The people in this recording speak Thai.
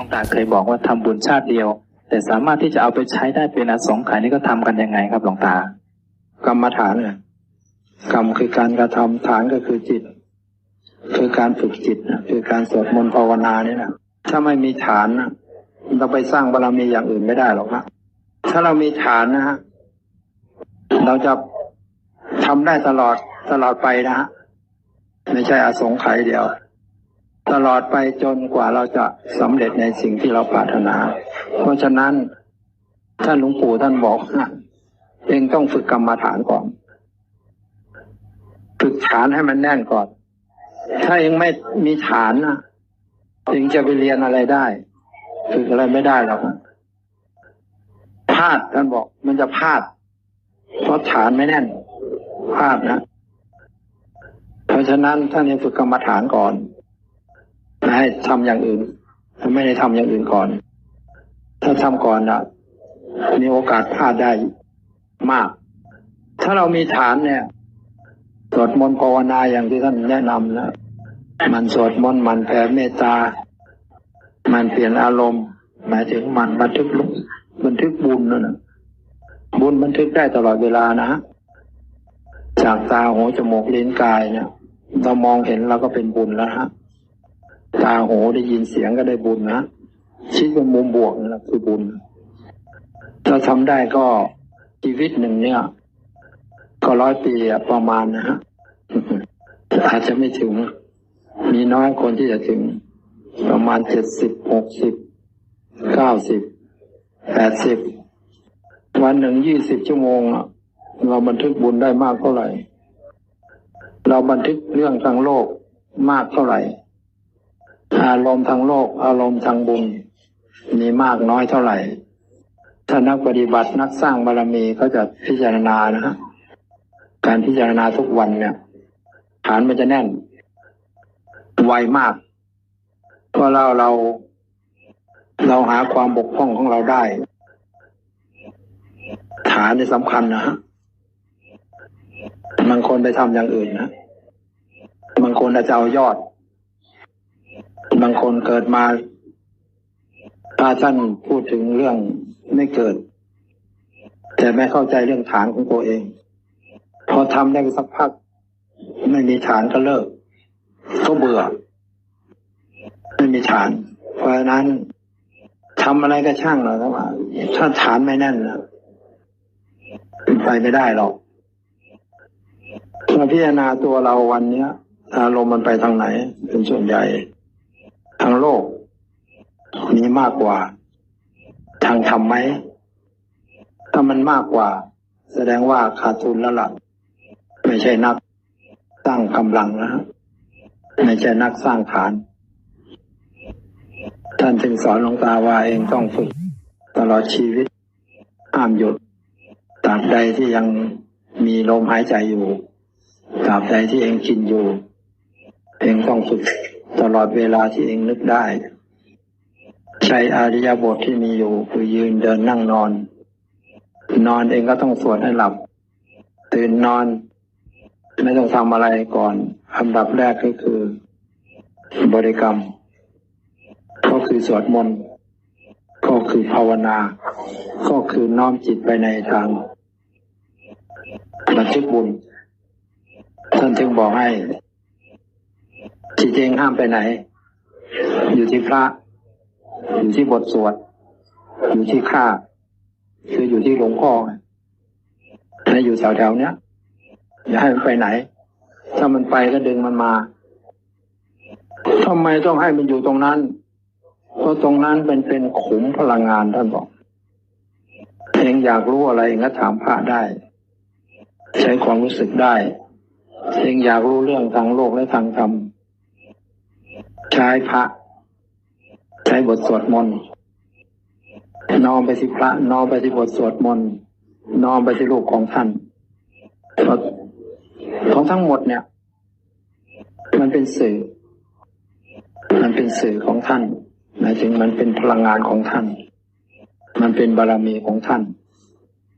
หลวงตาเคยบอกว่าทำบุญชาติเดียว แต่สามารถที่จะเอาไปใช้ได้เป็นอสงไขยนี่ก็ทำกันยังไงครับหลวงตา กรรมฐานเนี่ยกรรมคือการกระทำฐานก็คือจิต คือการฝึกจิตคือการสวดมนต์ภาวนานี่นะถ้าไม่มีฐานเราไปสร้างบารมีอย่างอื่นไม่ได้หรอกนะถ้าเรามีฐานนะฮะเราจะทำได้ตลอดตลอดไปนะฮะไม่ใช่อสงไขยเดียว ตลอดไปจนกว่าเราจะสำเร็จในสิ่งที่เราปรารถนา เพราะฉะนั้นท่านหลวงปู่ท่านบอกว่าเองต้องฝึกกรรมฐานก่อน ฝึกฐานให้มันแน่นก่อน ถ้าเองไม่มีฐานนะเองจะไปเรียนอะไรได้ ฝึกอะไรไม่ได้หรอกพลาดท่านบอก มันจะพลาด เพราะฐานไม่แน่นพลาดนะ เพราะฉะนั้นท่านจะฝึกกรรมฐานก่อน ให้ทำอย่างอื่น ไม่ได้ทำอย่างอื่นก่อน ถ้าทำก่อนนะมีโอกาสพลาดได้มาก ถ้าเรามีฐานเนี่ยสวดมนต์ภาวนาอย่างที่ท่านแนะนำนะมันสวดมนต์มันแผ่เมตตา มันเปลี่ยนอารมณ์ หมายถึงมันบันทึกลุบันทึกบุญนั่นนะบุญบันทึกได้ตลอดเวลานะจากตาหูจมูกลิ้นกายเนี่ยเรามองเห็นเราก็เป็นบุญแล้วฮะ ตาหูได้ยินเสียงก็ได้บุญนะคิดเป็นมุมบวกนะคือบุญ ถ้าทำได้ก็ชีวิตหนึ่งเนี่ย ก็ร้อยปีประมาณนะฮะอาจจะไม่ถึง มีน้อยคนที่จะถึง ประมาณเจ็ดสิบหกสิบเก้าสิบแปดสิบวันหนึ่งยี่สิบชั่วโมงเราบันทึกบุญได้มากเท่าไหร่ เราบันทึกเรื่องทางโลกมากเท่าไหร่ อารมณ์ทางโลก อารมณ์ทางบุญ มีมากน้อยเท่าไหร่ ถ้านักปฏิบัตินักสร้างบารรมีเขาจะพิจารณานะฮะการพิจารณาทุกวันเนี่ย ฐานมันจะแน่น ไวมาก เพราะเราเรา เราหาความบกพร่องของเราได้ ฐานนี่สำคัญนะฮะบางคนไปทำอย่างอื่นนะบางคนอาจจะเอายอด บางคนเกิดมาถ้าท่านพูดถึงเรื่องไม่เกิด แต่ไม่เข้าใจเรื่องฐานของตัวเอง พอทำได้สักพัก ไม่มีฐานก็เลิกก็เบื่อ ไม่มีฐาน เพราะนั้นทำอะไรก็ช่างเราแต่ว่าถ้าฐานไม่แน่นนไปไม่ได้หรอกมาพิจารณาตัวเราวันเนี้ยอารมณ์มันไปทางไหน เป็นส่วนใหญ่ ทางโลก มีมากกว่า ทางธรรมไหม ถ้ามันมากกว่า แสดงว่าขาดทุนแล้วล่ะไม่ใช่นักสร้างกำลังนะฮะไม่ใช่นักสร้างฐาน ท่านจึงสอนหลวงตาว่าเองต้องฝึก ตลอดชีวิตห้ามหยุดตราบใดที่ยังมีลมหายใจอยู่ตราบใดที่เองกินอยู่ เองต้องฝึก ตลอดเวลาที่เองนึกได้ ใช้อาริยบทที่มีอยู่คือยืนเดินนั่งนอน นอนเองก็ต้องสวดให้หลับ ตื่นนอน ไม่ต้องทำอะไรก่อนอันดับแรกก็คือ บริกรรม ก็คือสวดมนต์ก็คือภาวนา ก็คือน้อมจิตไปในทางบันทึกบุญท่านจึงบอกให้ จิตเองห้ามไปไหน อยู่ที่พระ อยู่ที่บทสวด อยู่ที่ข้าคืออยู่ที่หลวงพ่อไงให้อยู่แถวๆเนี้ยอย่าให้มันไปไหน ถ้ามันไปก็ดึงมันมาทำไมต้องให้มันอยู่ตรงนั้น เพราะตรงนั้นเป็นเป็นขุมพลังงานท่านบอกเองอยากรู้อะไรเองก็ถามพระได้ ใช้ความรู้สึกได้เองอยากรู้เรื่องทางโลกและทางธรรม ใช้พระ ใช้บทสวดมนต์น้อมไปที่พระ น้อมไปที่บทสวดมนต์น้อมไปที่รูปของท่านของทั้งหมดเนี่ย มันเป็นสื่อ มันเป็นสื่อของท่านหมายถึงมันเป็นพลังงานของท่าน มันเป็นบารมีของท่าน